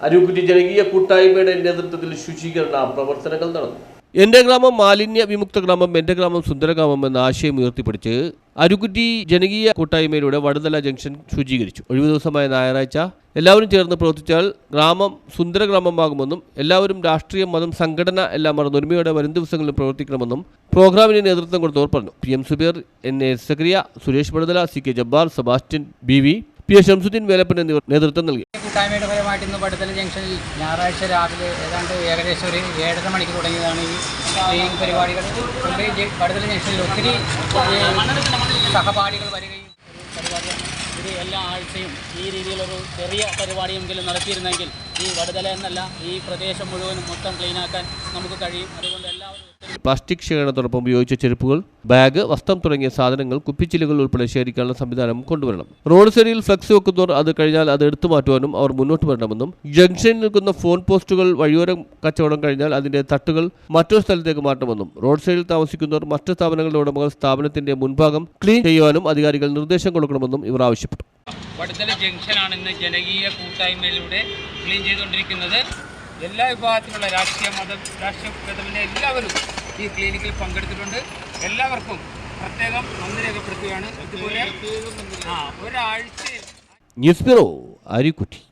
Arookutty ജനകീയ കൂട്ടായ്മയുടെ നേതൃത്വത്തിൽ ശുചീകരണ പ്രവർത്തനങ്ങൾ നടന്നു. എന്റെ ഗ്രാമം മാലിന്യ വിമുക്ത ഗ്രാമം എന്റെ ഗ്രാമം സുന്ദരഗ്രാമം എന്ന ആശയം ഉയർത്തിപ്പിടിച്ച് അരുക്കുറ്റി ജനകീയ കൂട്ടായ്മയിലൂടെ വടുതല ജംഗ്ഷൻ ശുചീകരിച്ചു. ഒഴിവു ദിവസമായ ഞായറാഴ്ച എല്ലാവരും ചേർന്ന് പ്രവർത്തിച്ചാൽ ഗ്രാമം സുന്ദര ഗ്രാമമാകുമെന്നും എല്ലാവരും രാഷ്ട്രീയം മതം സംഘടന എല്ലാം മറന്ന് ഒരുമയോടെ വരും ദിവസങ്ങളിൽ പ്രവർത്തിക്കണമെന്നും പ്രോഗ്രാമിന് നേതൃത്വം കൊടുത്തവർ പറഞ്ഞു. P M Subeer N A Sakariya Suresh Vaduthala C K Jabbar Sebastian B V P A Shamsuddin Velappan എന്നിവർ നേതൃത്വം നൽകി. കൂട്ടായ്മയുടെ ഫലമായിട്ട് ഇന്ന് പടുത്തല ജംഗ്ഷനിൽ ഞായറാഴ്ച രാവിലെ ഏതാണ്ട് ഏകദേശം ഒരു ഏഴര മണിക്ക് തുടങ്ങിയതാണ് ഈ പരിപാടികൾ. പടുത്തല ജംഗ്ഷനിൽ ഒത്തിരി സഹപാഠികൾ വരികയും ഇത് എല്ലാ ആഴ്ചയും ഈ രീതിയിലൊരു ചെറിയ പരിപാടിയെങ്കിലും നടത്തിയിരുന്നെങ്കിൽ ഈ വടുതല എന്നല്ല ഈ പ്രദേശം മുഴുവനും മൊത്തം ക്ലീനാക്കാൻ നമുക്ക് കഴിയും. അതുകൊണ്ട് എല്ലാവരും പ്ലാസ്റ്റിക് ശേഖരണത്തോടൊപ്പം ഉപയോഗിച്ച ചെരുപ്പുകൾ ബാഗ് വസ്ത്രം തുടങ്ങിയ സാധനങ്ങൾ കുപ്പിച്ചില്ലുകൾ ഉൾപ്പെടെ ശേഖരിക്കാനുള്ള സംവിധാനം കൊണ്ടുവരണം. റോഡ് സൈഡിൽ ഫ്ലക്സ് വെക്കുന്നവർ അത് കഴിഞ്ഞാൽ അത് എടുത്തു മാറ്റുവാനും അവർ മുന്നോട്ട് വരണമെന്നും ജംഗ്ഷനിൽ നിൽക്കുന്ന ഫോൺ പോസ്റ്റുകൾ വഴിയോരം കച്ചവടം കഴിഞ്ഞാൽ അതിന്റെ തട്ടുകൾ മറ്റൊരു സ്ഥലത്തേക്ക് മാറ്റണമെന്നും റോഡ് സൈഡിൽ താമസിക്കുന്നവർ മറ്റു സ്ഥാപനങ്ങളുടെ ഉടമകൾ സ്ഥാപനത്തിന്റെ മുൻഭാഗം ക്ലീൻ ചെയ്യുവാനും അധികാരികൾ നിർദ്ദേശം കൊടുക്കണമെന്നും ഇവർ ആവശ്യപ്പെട്ടു. വടുതല ജംഗ്ഷനാണ് ഇന്ന് ജനകീയ കൂട്ടായ്മയിലൂടെ ക്ലീൻ ചെയ്തുകൊണ്ടിരിക്കുന്നത്. എല്ലാ വിഭാഗത്തിലുള്ള രാഷ്ട്രീയ മതം രാഷ്ട്രീയ എല്ലാവരും ഈ ക്ലിനിക്കിൽ പങ്കെടുത്തിട്ടുണ്ട്. എല്ലാവർക്കും പ്രത്യേകം നന്ദി രേഖപ്പെടുത്തുകയാണ്. ഇതുപോലെ ആ ഒരാഴ്ച ന്യൂസ് ബ്യൂറോ അരിക്കുറ്റി.